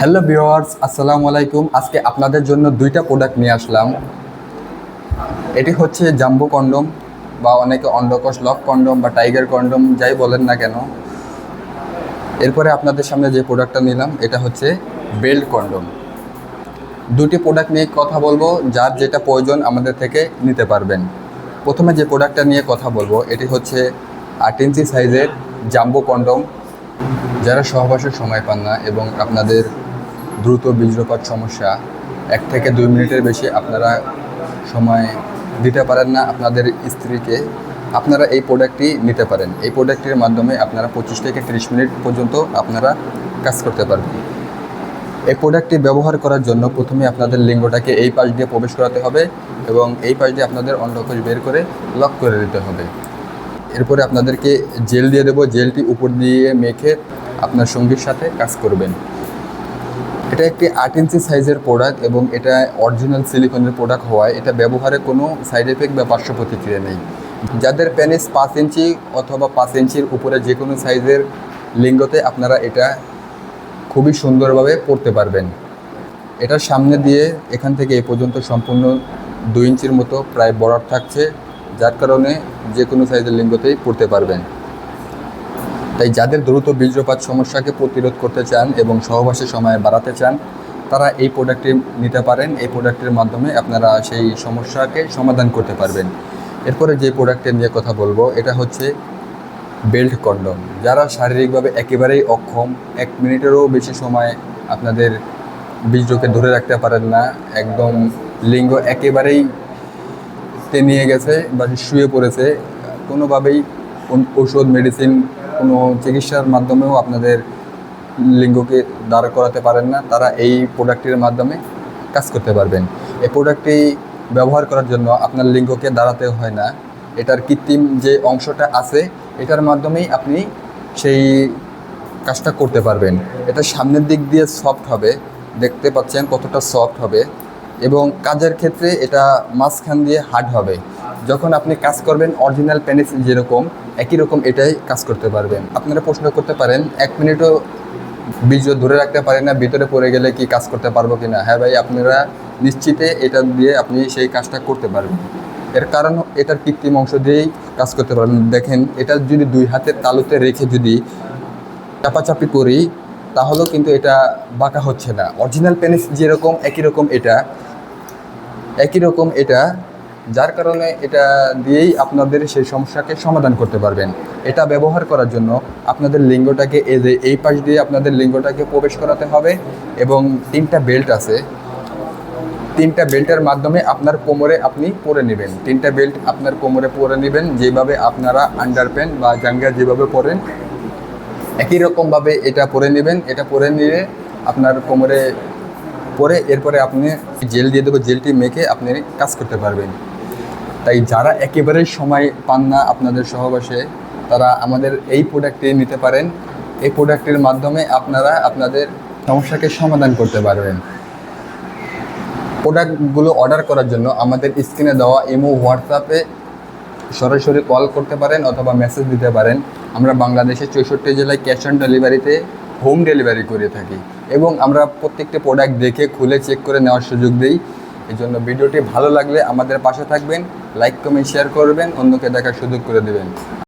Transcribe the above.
Hello viewers আসসালামু আলাইকুম। আজকে আপনাদের জন্য দুইটা প্রোডাক্ট নিয়ে আসলাম। এটি হচ্ছে জাম্বো কন্ডম বা অনেকে অন্ডকোষ লক কন্ডম বা টাইগার কন্ডম, যাই বলেন না কেন। এরপরে আপনাদের সামনে যে প্রোডাক্টটা নিলাম, এটা হচ্ছে বেল্ট কন্ডম। দুটি প্রোডাক্ট নিয়ে কথা বলব, যার যেটা প্রয়োজন আমাদের থেকে নিতে পারবেন। প্রথমে যে প্রোডাক্টটা নিয়ে কথা বলব, এটি হচ্ছে আট ইঞ্চি সাইজের জাম্বো কন্ডম। যারা সহবাসের সময় পান না এবং আপনাদের দ্রুত বীর্যপাত সমস্যা, এক থেকে দুই মিনিটের বেশি আপনারা সময় দিতে পারেন না আপনাদের স্ত্রীকে, আপনারা এই প্রোডাক্টটি নিতে পারেন। এই প্রোডাক্টটির মাধ্যমে আপনারা পঁচিশ থেকে তিরিশ মিনিট পর্যন্ত আপনারা কাজ করতে পারবেন। এই প্রোডাক্টটি ব্যবহার করার জন্য প্রথমে আপনাদের লিঙ্গটাকে এই পাশ দিয়ে প্রবেশ করাতে হবে এবং এই পাশ দিয়ে আপনাদের অন্ডকোষ বের করে লক করে দিতে হবে। এরপরে আপনাদেরকে জেল দিয়ে দেবো। জেলটি উপর দিয়ে মেখে আপনার সঙ্গীর সাথে কাজ করবেন। এটা একটি আট ইঞ্চি সাইজের প্রোডাক্ট এবং এটা অরিজিনাল সিলিকনের প্রোডাক্ট হওয়ায় এটা ব্যবহারে কোনো সাইড এফেক্ট বা পার্শ্ব প্রতিক্রিয়া নেই। যাদের প্যানিস পাঁচ ইঞ্চি অথবা পাঁচ ইঞ্চির উপরে যে কোনো সাইজের লিঙ্গতে আপনারা এটা খুবই সুন্দরভাবে পড়তে পারবেন। এটার সামনে দিয়ে এখান থেকে এ পর্যন্ত সম্পূর্ণ দুই ইঞ্চির মতো প্রায় বরফ থাকছে। যার কারণে যে কোনো সাইজের লিঙ্গতেই পড়তে পারবেন। তাই যাদের দ্রুত বীর্যপাত সমস্যাকে প্রতিরোধ করতে চান এবং সহবাসের সময় বাড়াতে চান, তারা এই প্রোডাক্টটি নিতে পারেন। এই প্রোডাক্টের মাধ্যমে আপনারা সেই সমস্যাকে সমাধান করতে পারবেন। এরপরে যে প্রোডাক্টের নিয়ে কথা বলব, এটা হচ্ছে বেল্ট কন্ডম। যারা শারীরিকভাবে একেবারেই অক্ষম, এক মিনিটেরও বেশি সময় আপনাদের বীর্যকে ধরে রাখতে পারেন না, একদম লিঙ্গ একেবারেই নিয়ে গেছে বা শুয়ে পড়েছে, কোনোভাবেই কোন- ঔষধ মেডিসিন কোনো চিকিৎসার মাধ্যমেও আপনাদের লিঙ্গকে দাঁড় করাতে পারেন না। তারা এই প্রোডাক্টটির মাধ্যমে কাজ করতে পারবেন। এই প্রোডাক্টটি ব্যবহার করার জন্য আপনার লিঙ্গকে দাঁড়াতে হয় না। এটার কৃত্রিম যে অংশটা আছে, এটার মাধ্যমেই আপনি সেই কাজটা করতে পারবেন। এটা সামনের দিক দিয়ে সফট হবে। দেখতে পাচ্ছেন কতটা সফট হবে। এবং কাজের ক্ষেত্রে এটা মাঝখান দিয়ে হার্ড হবে। যখন আপনি কাজ করবেন অরিজিনাল পেনিস যেরকম, একই রকম এটাই কাজ করতে পারবেন। আপনারা প্রশ্ন করতে পারেন, এক মিনিটও বীজ ধরে রাখতে পারেন না, ভিতরে পড়ে গেলে কি কাজ করতে পারব কি না হ্যাঁ ভাই, আপনারা নিশ্চিতে এটা দিয়ে আপনি সেই কাজটা করতে পারবেন। এর কারণ, এটার কৃত্রিম অংশ দিয়েই কাজ করতে পারবেন। দেখেন, এটা যদি দুই হাতের তালুতে রেখে যদি চাপাচাপি করি, তাহলেও কিন্তু এটা বাঁকা হচ্ছে না। অরিজিনাল পেনিস যেরকম, একই রকম এটা। একই রকম এটা, যার কারণে এটা দিয়েই আপনাদের সেই সমস্যাকে সমাধান করতে পারবেন। এটা ব্যবহার করার জন্য আপনাদের লিঙ্গটাকে এই যে, এই পাশ দিয়ে আপনাদের লিঙ্গটাকে প্রবেশ করাতে হবে এবং তিনটা বেল্ট আছে। তিনটা বেল্টের মাধ্যমে আপনার কোমরে আপনি পরে নেবেন। তিনটা বেল্ট আপনার কোমরে পরে নেবেন, যেভাবে আপনারা আন্ডার প্যান্ট বা জাঙ্গা যেভাবে পরেন, একই রকমভাবে এটা পরে নেবেন। এটা পরে নিয়ে আপনার কোমরে পরে এরপরে আপনি জেল দিয়ে দেবো, জেলটি মেখে আপনি কাজ করতে পারবেন। তাই যারা একেবারেই সময় পান না আপনাদের সহবাসে, তারা আমাদের এই প্রোডাক্টটি নিতে পারেন। এই প্রোডাক্টের মাধ্যমে আপনারা আপনাদের সমস্যাকে সমাধান করতে পারবেন। প্রোডাক্টগুলো অর্ডার করার জন্য আমাদের স্ক্রিনে দেওয়া ইমো হোয়াটসঅ্যাপে সরাসরি কল করতে পারেন অথবা মেসেজ দিতে পারেন। আমরা বাংলাদেশের চৌষট্টি জেলায় ক্যাশ অন ডেলিভারিতে হোম ডেলিভারি করে থাকি। এবং আমরা প্রত্যেকটা প্রোডাক্ট দেখে, খুলে চেক করে নেওয়ার সুযোগ দিই। এই জন্য ভিডিওটি ভালো লাগলে আমাদের পাশে থাকবেন লাইক কমেন্ট শেয়ার করবেন, অন্যকে দেখার সুযোগ করে দেবেন।